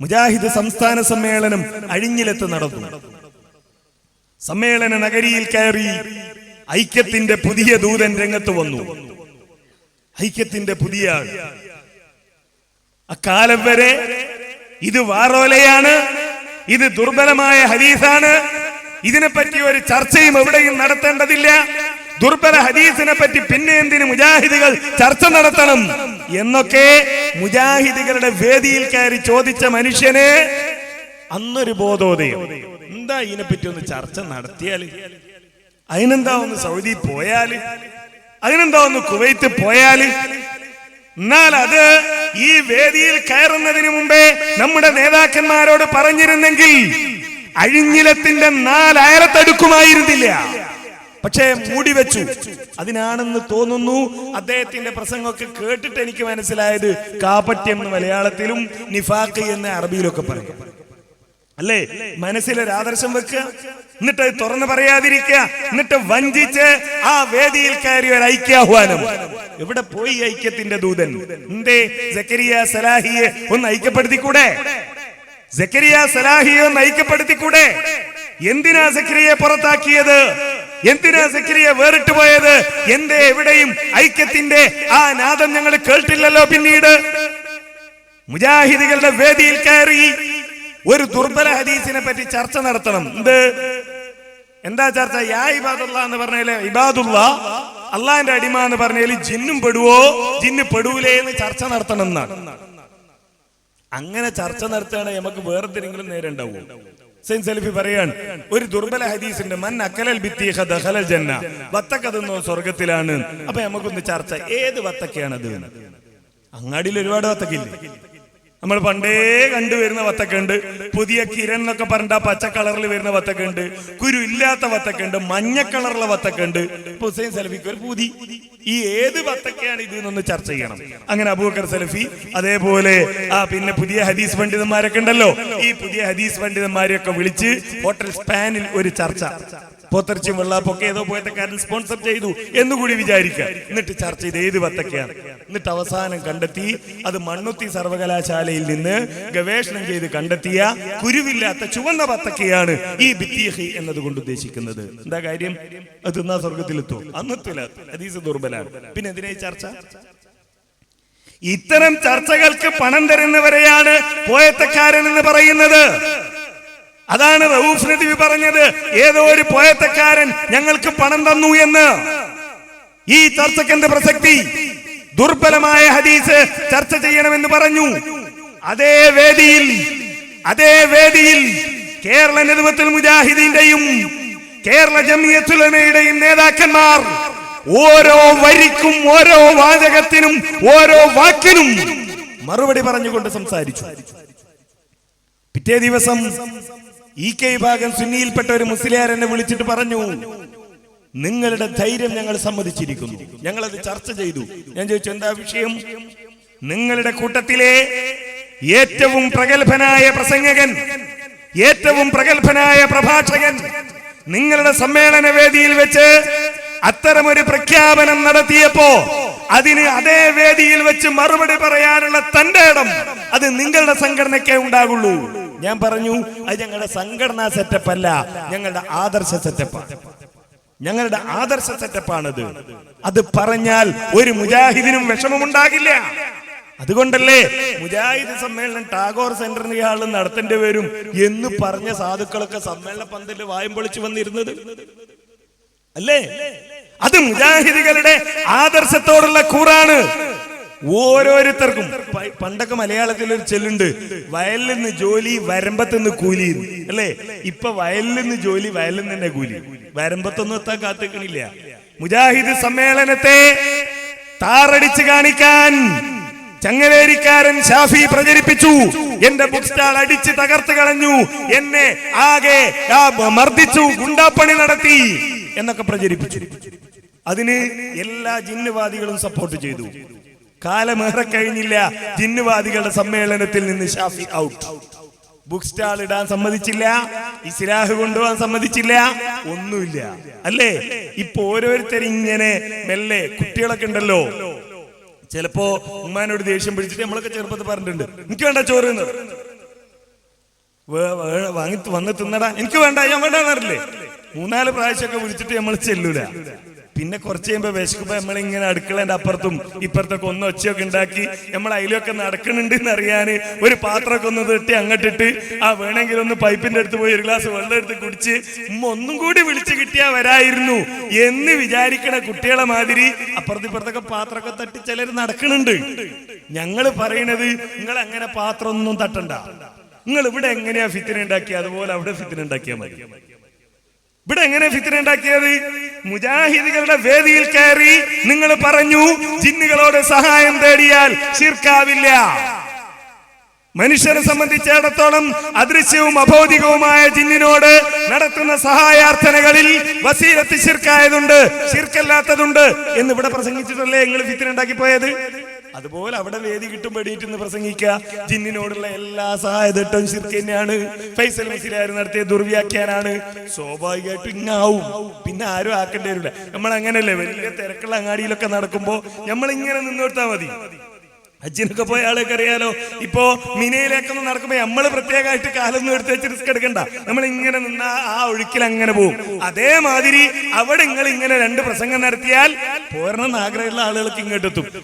മുജാഹിദ് സംസ്ഥാന സമ്മേളനം അഴിഞ്ഞിലത്ത് നടന്നു. സമ്മേളന നഗരിയിൽ കയറി ഐക്യത്തിന്റെ പുതിയ ദൂതൻ രംഗത്ത് വന്നു. ഐക്യത്തിന്റെ പുതിയ അക്കാലം വരെ ഇത് വാറോലയാണ് ഇത് ദുർബലമായ ഹദീസാണ്. ഇതിനെപ്പറ്റി ഒരു ചർച്ചയും എവിടെയും നടത്തേണ്ടതില്ല. ദുർബല ഹദീസിനെ പറ്റി പിന്നെ എന്തിന് മുജാഹിദുകൾ ചർച്ച നടത്തണം? എന്നൊക്കെ മുജാഹിദികളുടെ വേദിയിൽ കയറി ചോദിച്ച മനുഷ്യന് അന്നൊരു ബോധോദയം. എന്താ ഇതിനെപ്പറ്റി ഒന്ന് ചർച്ച നടത്തിയാൽ? അതിനെന്താ ഒന്ന് സൗദി പോയാൽ? അതിനെന്താ ഒന്ന് കുവൈത്ത് പോയാൽ? എന്നാൽ അത് ഈ വേദിയിൽ കയറുന്നതിന് മുമ്പേ നമ്മുടെ നേതാക്കന്മാരോട് പറഞ്ഞിരുന്നെങ്കിൽ അഴിഞ്ഞിലത്തിന്റെ നാലയലത്തടുക്കുമായിരുന്നില്ല പക്ഷേ മൂടി വെച്ചു. അതിനാണെന്ന് തോന്നുന്നു അദ്ദേഹത്തിന്റെ പ്രസംഗമൊക്കെ കേട്ടിട്ട് എനിക്ക് മനസ്സിലായത് കാപട്യം എന്ന് മലയാളത്തിലും നിഫാഖ് എന്ന് അറബിയിലൊക്കെ പറയും. അല്ലേ? മനസ്സിലൊരു ആദർശം വെക്കുക എന്നിട്ട് തുറന്നു പറയാതിരിക്കുക എന്നിട്ട് വഞ്ചിച്ച് ആ വേദിയിൽ കയറി ഒരു ഐക്യാഹ്വാനം. എവിടെ പോയി ഐക്യത്തിന്റെ ദൂതൻ? എന്തേ? സക്കരിയ സലാഹിയെ ഒന്ന് ഐക്യപ്പെടുത്തിക്കൂടെ? സക്കരിയ സലാഹിയെ ഒന്ന് ഐക്യപ്പെടുത്തിക്കൂടെ? എന്തിനാ സക്രിയെ പുറത്താക്കിയത്? എന്തിനാ സക്രിയ വേറിട്ട് പോയത്? എന്തേ എവിടെയും ഐക്യത്തിന്റെ ആ നാദം ഞങ്ങൾ കേട്ടില്ലല്ലോ പിന്നീട്? മുജാഹിദികളുടെ വേദിയിൽ കയറി ഒരു ദുർബല ഹദീസിനെ പറ്റി ചർച്ച നടത്തണം. എന്ത്? എന്താ ചർച്ച? യാ ഇബാദുള്ള എന്ന് പറഞ്ഞാൽ ഇബാദുള്ള അള്ളാന്റെ അടിമ എന്ന് പറഞ്ഞാൽ ജിന്നും പെടുവോ? ജിന്ന് പെടൂലേ എന്ന് ചർച്ച നടത്തണം എന്നാണ്. അങ്ങനെ ചർച്ച നടത്തുകയാണെങ്കിൽ നമുക്ക് വേറെന്തെങ്കിലും നേരം ഉണ്ടാവും സെൽഫി പറയാണ്. ഒരു ദുർബല ഹദീസിന്റെ മൻ അക്കലൽ ബിത്തീഹ ദഖലൽ ജന്ന. വത്തക്ക തിന്നോ സ്വർഗത്തിലാണ് അപ്പൊ നമുക്കൊന്ന് ചർച്ച. ഏത് വത്തക്കയാണത്? അങ്ങാടിയിൽ ഒരുപാട് വത്തക്കില്ലേ നമ്മൾ പണ്ടേ കണ്ടുവരുന്ന വത്തക്കുണ്ട് പുതിയ കിരൺ എന്നൊക്കെ പറഞ്ഞിട്ട് പച്ച കളറിൽ വരുന്ന വത്തക്കുണ്ട് കുരു ഇല്ലാത്ത വത്തക്കുണ്ട് മഞ്ഞ കളറുള്ള വത്തക്കുണ്ട് ഇപ്പൊ ഹുസൈൻ സലഫിക്ക് ഒരു പുതി. ഈ ഏത് വത്തക്കയാണ് ഇത് എന്നൊന്ന് ചർച്ച ചെയ്യണം. അങ്ങനെ അബൂബക്കർ സലഫി അതേപോലെ ആ പിന്നെ പുതിയ ഹദീസ് പണ്ഡിതന്മാരൊക്കെ ഉണ്ടല്ലോ. ഈ പുതിയ ഹദീസ് പണ്ഡിതന്മാരെയൊക്കെ വിളിച്ച് ഹോട്ടൽ സ്പാനിൽ ഒരു ചർച്ച. പോത്തർച്ചും വെള്ളാപ്പൊക്കെ ഏതോ പോയത്തക്കാരൻ സ്പോൺസർ ചെയ്തു എന്നുകൂടി വിചാരിക്കുക. എന്നിട്ട് ചർച്ച ചെയ്ത് ഏത് വത്തക്കയാണ്? എന്നിട്ട് അവസാനം കണ്ടെത്തി അത് മണ്ണുത്തി സർവകലാശാലയിൽ നിന്ന് ഗവേഷണം ചെയ്ത് കണ്ടെത്തിയ കുരുവില്ലാത്ത ചുവന്ന വത്തക്കയാണ് ഈ ബിത്തിഹി എന്നതുകൊണ്ട് ഉദ്ദേശിക്കുന്നത്. എന്താ കാര്യം? അത് തിന്നാ സ്വർഗത്തിലെത്തും അന്നത്തില്ല ഹദീസ് ദുർബലാണ്. പിന്നെ എന്തിനാ ചർച്ച? ഇത്തരം ചർച്ചകൾക്ക് പണം തരുന്നവരെയാണ് പോയത്തക്കാരൻ എന്ന് പറയുന്നത്. അതാണ് റൌഫ് നദി പറഞ്ഞത്. ഏതോ ഒരു പോയത്തക്കാരൻ ഞങ്ങൾക്ക് പണം തന്നു എന്ന്. ഈ ചർച്ചക്കെന്ത് പ്രസക്തി? ദുർബലമായ ഹദീസ് ചർച്ച ചെയ്യണമെന്ന് പറഞ്ഞു. അതേ വേദിയിൽ അതേ വേദിയിൽ കേരള നേതൃത്വത്തിൽ മുജാഹിദീന്റെയും കേരള ജമിയത്തുലമയുടെയും നേതാക്കന്മാർ ഓരോ വരിക്കും ഓരോ വാചകത്തിനും ഓരോ വാക്കിനും മറുപടി പറഞ്ഞുകൊണ്ട് സംസാരിച്ചു. പിറ്റേ ദിവസം ഇ കെ വിഭാഗം സുന്നിയിൽപ്പെട്ട ഒരു മുസ്ലിയാർ എന്നെ വിളിച്ചിട്ട് പറഞ്ഞു നിങ്ങളുടെ ധൈര്യം ഞങ്ങൾ സമ്മതിച്ചിരിക്കുന്നു. ഞങ്ങൾ അത് ചർച്ച ചെയ്തു. ഞാൻ ചോദിച്ചു എന്താ വിഷയം? നിങ്ങളുടെ കൂട്ടത്തിലെ ഏറ്റവും പ്രഗത്ഭനായ പ്രസംഗകൻ ഏറ്റവും പ്രഗത്ഭനായ പ്രഭാഷകൻ നിങ്ങളുടെ സമ്മേളന വേദിയിൽ വെച്ച് അത്തരമൊരു പ്രഖ്യാപനം നടത്തിയപ്പോ അതിന് അതേ വേദിയിൽ വെച്ച് മറുപടി പറയാനുള്ള തന്റെ ഇടം അത് നിങ്ങളുടെ സംഘടനയ്ക്കേ ഉണ്ടാകുള്ളൂ. ഞാൻ പറഞ്ഞു അത് ഞങ്ങളുടെ സംഘടനാ സെറ്റപ്പ് അല്ല ഞങ്ങളുടെ ആദർശ സെറ്റപ്പാണ് ഞങ്ങളുടെ ആദർശ സെറ്റപ്പാണത്. അത് പറഞ്ഞാൽ ഒരു മുജാഹിദിനും വിഷമമുണ്ടാകില്ല. അതുകൊണ്ടല്ലേ മുജാഹിദ് സമ്മേളനം ടാഗോർ സെന്ററിന് ഇയാൾ നടത്തേണ്ടി വരും എന്ന് പറഞ്ഞ സാധുക്കളൊക്കെ സമ്മേളന പന്തലിൽ വായും പൊളിച്ചു വന്നിരുന്നത്. അല്ലേ? അത് മുജാഹിദികളുടെ ആദർശത്തോടുള്ള കൂറാണ്. ഓരോരുത്തർക്കും. പണ്ടൊക്കെ മലയാളത്തിൽ ഒരു ചെല്ലുണ്ട്. വയലിൽ നിന്ന് ജോലി വരമ്പത്ത് നിന്ന് കൂലി. അല്ലേ? ഇപ്പൊ വയലിൽ നിന്ന് ജോലി വയലിൽ നിന്ന് കൂലി. വരമ്പത്തൊന്നും എത്താൻ കാത്തിക്കണില്ല. മുജാഹിദ് സമ്മേളനത്തെ താറടിച്ച് കാണിക്കാൻ ചങ്ങലേരിക്കാരൻ ഷാഫി പ്രചരിപ്പിച്ചു. എന്റെ ബുക്ക് സ്റ്റാൾ അടിച്ച് തകർത്ത് കളഞ്ഞു. എന്നെ ആകെ മർദ്ദിച്ചു ഗുണ്ടാപ്പണി നടത്തി എന്നൊക്കെ പ്രചരിപ്പിച്ചു. അതിന് എല്ലാ ജിന്നുവാദികളും സപ്പോർട്ട് ചെയ്തു. കാലമേറെ കഴിഞ്ഞില്ല ജിന്നുവാദികളുടെ സമ്മേളനത്തിൽ നിന്ന് ഷാഫി ഔട്ട് ബുക്ക് സ്റ്റാൾ ഇടാൻ സമ്മതിച്ചില്ല. ഇസ്ലാഹ് കൊണ്ടുപോകാൻ സമ്മതിച്ചില്ല. ഒന്നുമില്ല. അല്ലേ? ഇപ്പൊ ഓരോരുത്തരും ഇങ്ങനെ മെല്ലെ കുട്ടികളൊക്കെ ഉണ്ടല്ലോ. ചിലപ്പോ ഉമ്മാനോട് ദേഷ്യം പിടിച്ചിട്ട് നമ്മളൊക്കെ ചെറുപ്പത്തിൽ പറഞ്ഞിട്ടുണ്ട്. എനിക്ക് വേണ്ട ചോറ് വാങ്ങി വന്ന് തിന്നടാ. എനിക്ക് വേണ്ട ഞാൻ വേണ്ടെന്നറില്ലേ മൂന്നാൽ പ്രാവശ്യമൊക്കെ വിളിച്ചിട്ട് നമ്മൾ ചെല്ലൂല. പിന്നെ കുറച്ച് കഴിയുമ്പോ വിശക്കുമ്പോ നമ്മൾ ഇങ്ങനെ അടുക്കളേന്റെ അപ്പുറത്തും ഇപ്പുറത്തൊക്കെ ഒന്ന് ഒച്ചയൊക്കെ ഉണ്ടാക്കി നമ്മൾ അതിലൊക്കെ നടക്കുന്നുണ്ട് എന്ന് അറിയാന് ഒരു പാത്രമൊക്കെ ഒന്ന് തട്ടി അങ്ങോട്ടിട്ട് ആ വേണമെങ്കിൽ ഒന്ന് പൈപ്പിന്റെ അടുത്ത് പോയി ഒരു ഗ്ലാസ് വെള്ളം എടുത്ത് കുടിച്ച് ഉമ്മ ഒന്നും കൂടി വിളിച്ച് കിട്ടിയാ വരായിരുന്നു എന്ന് വിചാരിക്കണ കുട്ടികളെ മാതിരി അപ്പുറത്ത് ഇപ്പുറത്തൊക്കെ പാത്രമൊക്കെ തട്ടി ചിലർ നടക്കുന്നുണ്ട്. ഞങ്ങൾ പറയണത് നിങ്ങൾ അങ്ങനെ പാത്രം ഒന്നും തട്ടണ്ട. നിങ്ങൾ ഇവിടെ എങ്ങനെയാ ഫിത്തിനുണ്ടാക്കിയ അതുപോലെ അവിടെ ഫിത്തിനുണ്ടാക്കിയാൽ മതി. ഇവിടെ എങ്ങനെ ഫിത്തിന ഉണ്ടാക്കിയത്? മുജാഹിദികളുടെ വേദിയിൽ കയറി നിങ്ങൾ പറഞ്ഞു ജിന്നുകളോട് സഹായം തേടിയാൽ ശിർക്കാവില്ല. മനുഷ്യരെ സംബന്ധിച്ചിടത്തോളം അദൃശ്യവും അഭൗതികവുമായ ജിന്നിനോട് നടത്തുന്ന സഹായാർത്ഥനകളിൽ വസീലത്ത് ശിർക്കായതുണ്ട് ശിർക്കല്ലാത്തതുണ്ട് എന്ന് ഇവിടെ പ്രസംഗിച്ചിട്ടല്ലേ നിങ്ങൾ ഫിത്തിനുണ്ടാക്കി പോയത് അതുപോലെ അവിടെ വേദി കിട്ടും വെടിയിട്ടെന്ന് പ്രസംഗിക്കുക. ജിന്നിനോടുള്ള എല്ലാ സഹായതട്ടും ശിർക്ക് തന്നെയാണ്. ഫൈസൽ മസിലാർ നടത്തിയ ദുർവ്യാഖ്യാനാണ്. സ്വാഭാവികമായിട്ടും ഇങ്ങാവും. പിന്നെ ആരും ആക്കേണ്ടി വരില്ല. നമ്മൾ അങ്ങനെയല്ലേ വലിയ തിരക്കുള്ള അങ്ങാടിയിലൊക്കെ നടക്കുമ്പോ നമ്മൾ ഇങ്ങനെ നിന്നോട്ടാ മതി. ഹജ്ജിനൊക്കെ പോയ ആളൊക്കെ അറിയാലോ ഇപ്പോ മിനയിലേക്കൊന്ന് നടക്കുമ്പോ നമ്മൾ പ്രത്യേകമായിട്ട് കാലൊന്നും എടുത്ത് വെച്ച് റിസ്ക് എടുക്കണ്ട. നമ്മൾ ഇങ്ങനെ നിന്ന ആ ഒഴുക്കിൽ അങ്ങനെ പോകും. അതേമാതിരി അവിടെ നിങ്ങൾ ഇങ്ങനെ രണ്ട് പ്രസംഗം നടത്തിയാൽ പൂർണ ആഗ്രഹമുള്ള ആളുകൾക്ക് ഇങ്ങോട്ടെത്തും.